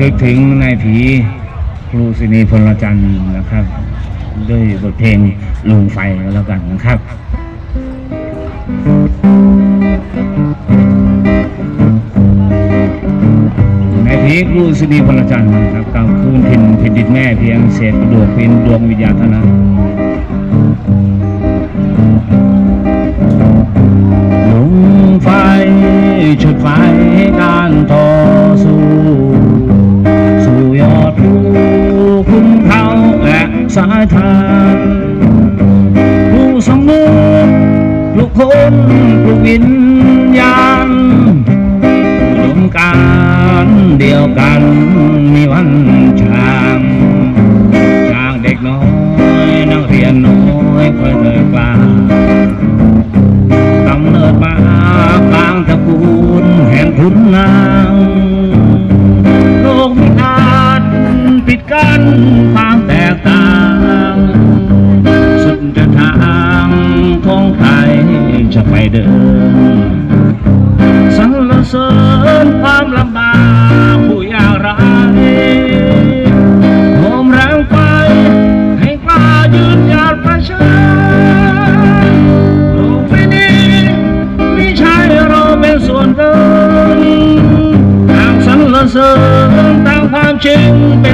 ำลึกถึงนายผีครูสินีพลจันทร์นะครับ ด้วยบทเพลงลุงไฟแล้วกันนะครับนายผีครูสินีพลจันทร์นะครับกลางคืนถิ่นแผ่นดินแม่เพียงเศษกระดูกเป็นดวงวิญญาณเท่านั้น มีวันมีวันจางจากเด็กน้อยนักเรียนน้อยค่อยเดินกลางกำเนิดมากลางตระกูลแห่งขุนนางโลกม่อาจปิดกั้นความแตกต่างสุดจะทางของใครจะไปเดินสรรเสริญความลำบาก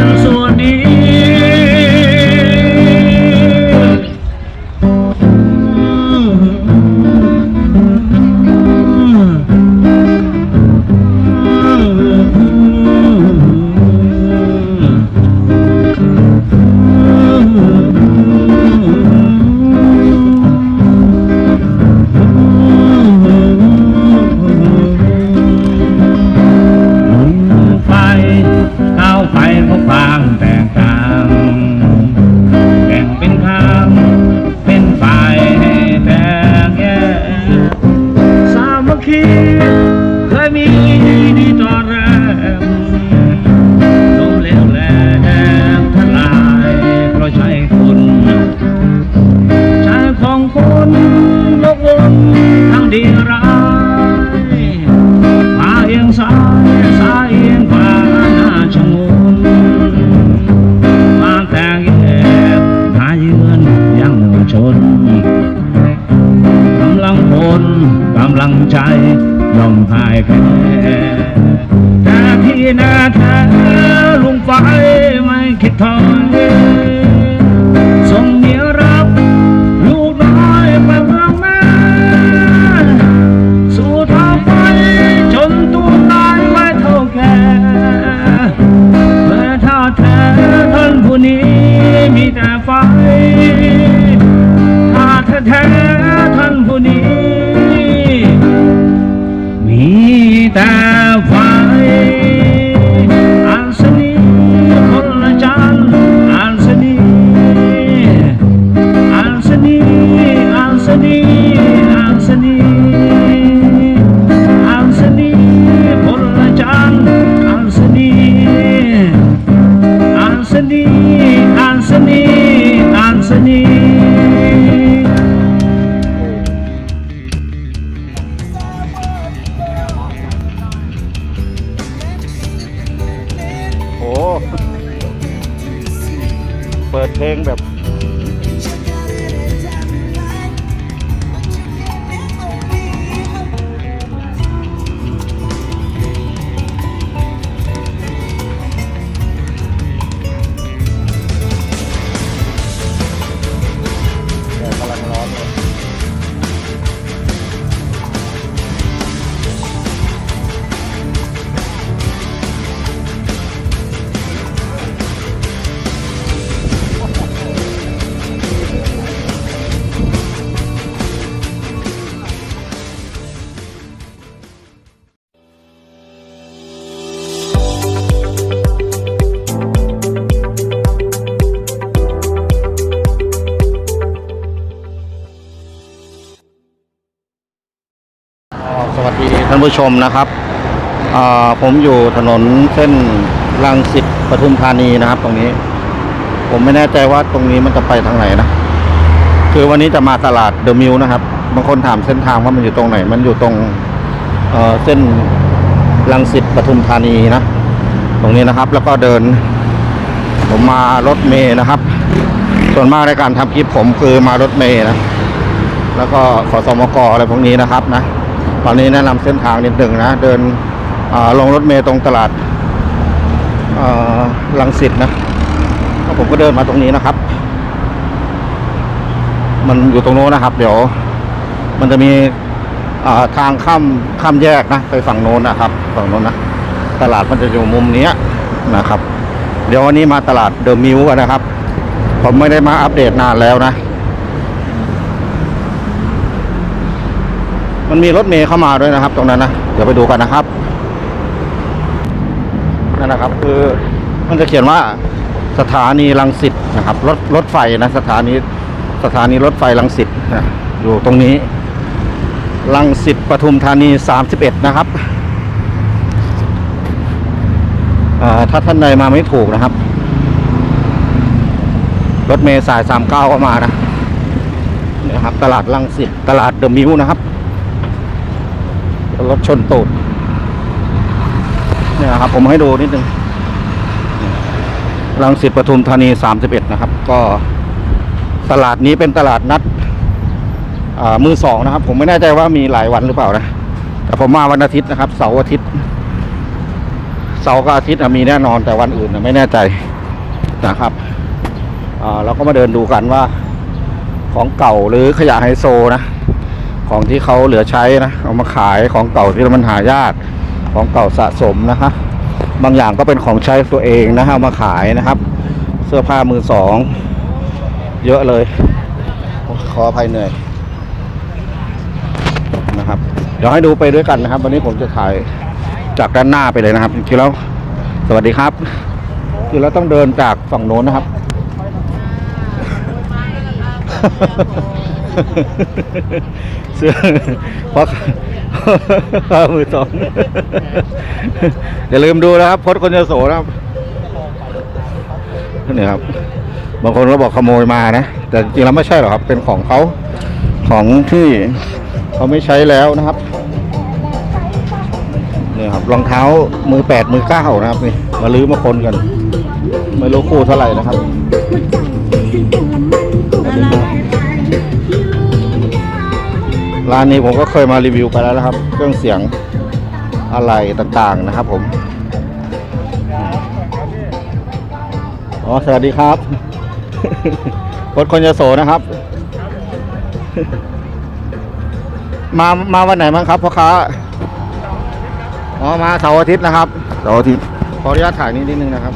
งเายแพ้แต่ที่น่แท้ลุงไฟไม่คิดถอยทรงเหนียรับ ลูกน้อยไปเมืองแม่สู่ทางไปจนตัวตายไม่เท่าแก่เมื่อท่าแท้ท่านผู้นี้มีแต่ไฟท่าแท้แท้ท่านผู้นี้ แสวัสดีท่านผู้ชมนะครับผมอยู่ถนนเส้นรังสิตปทุมธานีนะครับ ตรงนี้ ผมไม่แน่ใจว่าตรงนี้มันจะไปทางไหนนะ คือวันนี้จะมาตลาดเดอะมิลนะครับบางคนถามเส้นทางว่ามันอยู่ตรงไหน มันอยู่ตรงเเส้นรังสิตปทุมธานีนะ ตรงนี้นะครับแล้วก็เดิน ผมมารถเมย์นะครับ ส่วนมากในการทำคลิปผมคือมารถเมย์นะแล้วก็ขอสมกอะไรพวกนี้นะครับนะ ตอนนี้แนะนำเส้นทางนิดหนึ่งนะ เดินลงรถเมย์ตรงตลาดลังสิตนะผมก็เดินมาตรงนี้นะครับ มันอยู่ตรงโน้นนะครับ เดี๋ยว มันจะมีทางข้ามข้ามแยกนะ ไปฝั่งโน้นนะครับ ฝั่งโน้นนะ ตลาดมันจะอยู่มุมนี้นะครับ เดี๋ยววันนี้มาตลาดเดอะมิวกันนะครับ ผมไม่ได้มาอัปเดตนานแล้วนะ มันมีรถเมย์เข้ามาด้วยนะครับ ตรงนั้นนะเดี๋ยวไปดูกันนะครับนั่นนะครับ คือมันจะเขียนว่าสถานีรังสิตนะครับรถรถไฟนะสถานีสถานีรถไฟรังสิตนะอยู่ตรงนี้รังสิตปทุมธานี31นะครับถ้าท่านใดมาไม่ถูกนะครับ รถเมย์สาย 39 ก็มานะนี่นะครับ ตลาดรังสิตตลาดเดอะมิวนะครับ รถชนตูดเนี่ยครับ ผมให้ดูนิดนึงรังสิตปทุมธานี31นะครับ ก็ตลาดนี้เป็นตลาดนัดมือสองนะครับ ผมไม่แน่ใจว่ามีหลายวันหรือเปล่านะ แต่ผมมาวันอาทิตย์นะครับ เสาร์อาทิตย์ เสาร์กับอาทิตย์มีแน่นอนแต่วันอื่นไม่แน่ใจนะครับเราก็มาเดินดูกันว่าของเก่าหรือขยะไฮโซนะ ของที่เขาเหลือใช้นะ เอามาขายของเก่าที่มันหายากของเก่าสะสมนะคะ บางอย่างก็เป็นของใช้ตัวเองนะฮะเอามาขายนะครับ เสื้อผ้ามือสอง เยอะเลยขออภัยเหนื่อยนะครับ เดี๋ยวให้ดูไปด้วยกันนะครับ วันนี้ผมจะถ่ายจากด้านหน้าไปเลยนะครับจริงแล้วสวัสดีครับคือเราต้องเดินจากฝั่งโน้นนะครับ เสื้อพราะข้ามือสองอย่าลืมดูนะครับพจน์คนจะโสนะครับนี่ครับ บางคนก็บอกขโมยมานะ แต่จริงแล้วไม่ใช่หรอกครับ เป็นของเขาของที่เขาไม่ใช้แล้วนะครับนี่ครับรองเท้ามือแปดมือเก้านะครับนี่มาลื้อมาคนกัน ไม่รู้คู่เท่าไหร่นะครับ ร้านนี้ผมก็เคยมารีวิวไปแล้วนะครับ เครื่องเสียงอะไรต่างๆนะครับ ผมอ๋อสวัสดีครับพดคนยโสนะครับ มามาวันไหนมั้งครับพ่อค้าอ๋อมาเสาร์อาทิตย์นะครับเสาร์อาทิตย์ขออนุญาตถ่ายนิดนิดนึงนะครับ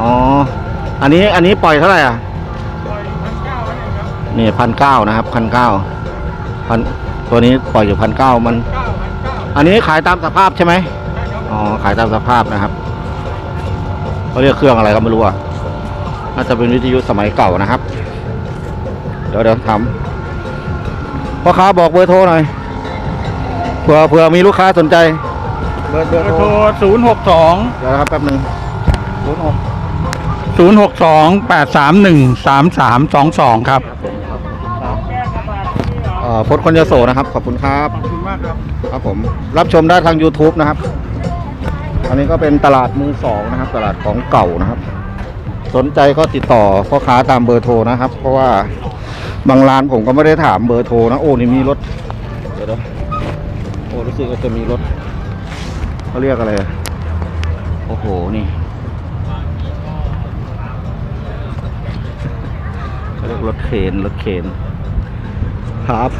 อ๋ออันนี้อันนี้ปล่อยเท่าไหร่อะ นี่พันเก้านะครับพันเก้าพันตัวนี้ปล่อยอยู่พันเก้ามัน อันนี้ขายตามสภาพใช่ไหมอ๋อขายตามสภาพนะครับเขาเรียกเครื่องอะไรก็ไม่รู้อะน่าจะเป็นวิทยุสมัยเก่านะครับ เดี๋ยวเดี๋ยวทำพ่อค้าบอกเบอร์โทรหน่อยเผื่อเผื่อมีลูกค้าสนใจ เบอร์เบอร์โทโทรรศูนย์หกสองเดี๋ยวนะครับแป๊บหนึ่งศูนย์หกศูนย์หกสองแปดสามหนึ่งสามสามสองสองครับเอ่อพจน์คนยโสนะครับ ขอบคุณครับ ขอบคุณมากครับ ครับผม รับชมได้ทาง YouTube นะครับ อันนี้ก็เป็นตลาดมือสองนะครับ ตลาดของเก่านะครับ สนใจก็ติดต่อพ่อค้าตามเบอร์โทรนะครับ เพราะว่าบางร้านผมก็ไม่ได้ถามเบอร์โทรนะโอ้นี่มีรถเดี๋ยวนะโอ้รู้สึกว่าจะมีรถเขาเรียกอะไรอะโอ้โหนี่เขาเรียกรถเข็นรถเข็น ครับ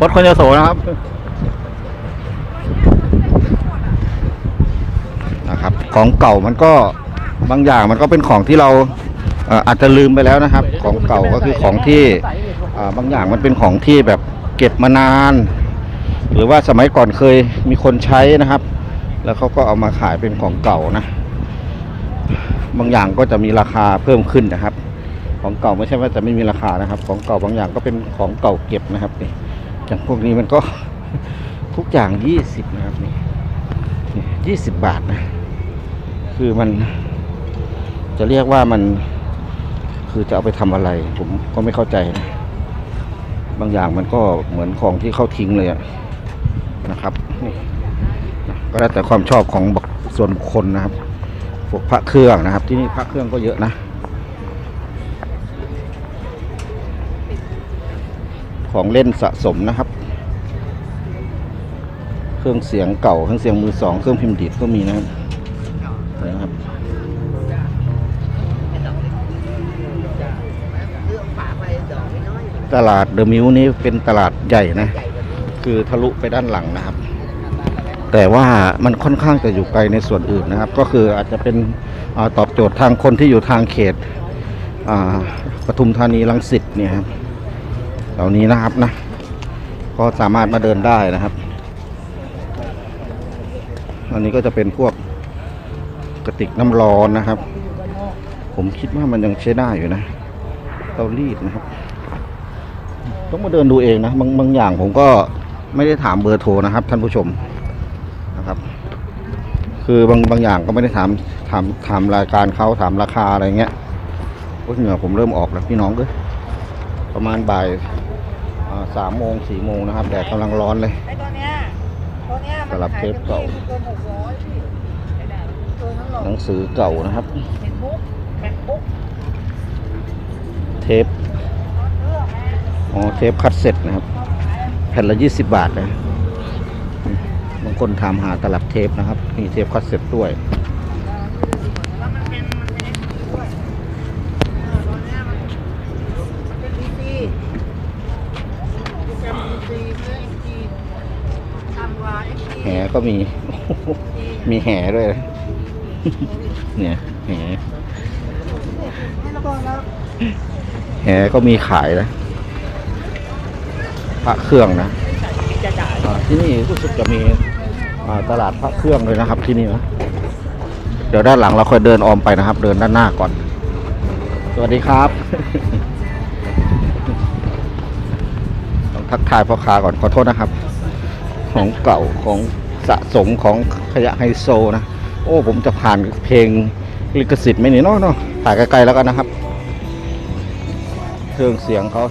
รถคนยโสนะครับนะครับ ของเก่ามันก็บางอย่างมันก็เป็นของที่เราอาจจะลืมไปแล้วนะครับ ของเก่าก็คือของที่บางอย่างมันเป็นของที่แบบเก็บมานาน หรือว่าสมัยก่อนเคยมีคนใช้นะครับ แล้วเขาก็เอามาขายเป็นของเก่านะ บางอย่างก็จะมีราคาเพิ่มขึ้นนะครับ ของเก่าไม่ใช่ว่าจะไม่มีราคานะครับ ของเก่าบางอย่างก็เป็นของเก่าเก็บนะครับนี่อย่างพวกนี้มันก็ทุกอย่างยี่สิบนะครับนี่ยี่สิบบาทนะ คือมันจะเรียกว่ามันคือจะเอาไปทำอะไร ผมก็ไม่เข้าใจนะบางอย่างมันก็เหมือนของที่เขาทิ้งเลยนะครับนี่ก็แล้วแต่ความชอบของบุคส่วนบุคคลนะครับพวกพระเครื่องนะครับ ที่นี่พระเครื่องก็เยอะนะ ของเล่นสะสมนะครับ เครื่องเสียงเก่า เครื่องเสียงมือสอง เครื่องพิมพ์ดีดก็มีนะครับนะครับตลาดเดอะมิวนี้เป็นตลาดใหญ่นะ คือทะลุไปด้านหลังนะครับ แต่ว่ามันค่อนข้างจะอยู่ไกลในส่วนอื่นนะครับ ก็คืออาจจะเป็นอตอบโจทย์ทางคนที่อยู่ทางเขตปทุมธานีรังสิตเนี่ยครับ ล่านี้นะครับนะ ก็สามารถมาเดินได้นะครับ อันนี้ก็จะเป็นพวกกระติกน้ำร้อนนะครับ ผมคิดว่ามันยังใช้ได้อยู่นะเตารีดนะครับ ต้องมาเดินดูเองนะบางบางอย่างผมก็ไม่ได้ถามเบอร์โทรนะครับ ท่านผู้ชมนะครับ คือบางบางอย่างก็ไม่ได้ถามถามถามรายการเขาถามราคาอะไรเงี้ยโอ้เหงื่อผมเริ่มออกแล้วพี่น้องเอ้ยประมาณบ่าย สามโมงสี่โมงนะครับแดดกำลังร้อนเลย ไอ้ตัวเนี้ยตัวเนี้ยมันสลับเทปเก่าขยไม่เกินหกร้อยพี่ไอ้เนี่ยตัวนั้นหรอกหนังสือเก่านะครับ เห็นบุ๊กแม็กบุ๊กเทปเลือกแม่อ๋อเทปคัดเซ็ตนะครับ แผ่นละยี่สิบบาทเลยบางคนถามหาตลับเทปนะครับ มีเทปคัดเซ็ตด้วย แล้วมันเป็นมันเป็น XP ด้วยเออตัวเนี้ยมันมันเป็น PC โปรแกรม PC เพื่อ XP ต่ำกว่า XP แห ก็มี มีแห่ด้วย เนี่ยแห่แห่ก็มีขายนะพระเครื่องนะที่นี่รู้สึกจะมีตลาดพระเครื่องเลยนะครับ ที่นี่นะเดี๋ยวด้านหลังเราค่อยเดินออมไปนะครับ เดินด้านหน้าก่อน สวัสดีครับต้องทักทายพ่อค้าก่อนขอโทษนะครับ ของเก่าของ สะสมของขยะไฮโซนะ โอ้ผมจะผ่านเพลงลิขสิทธิ์ไหมเนี่ยเนาะเนาะถ่ายไกลๆแล้วกันนะครับ เครื่องเสียงเขา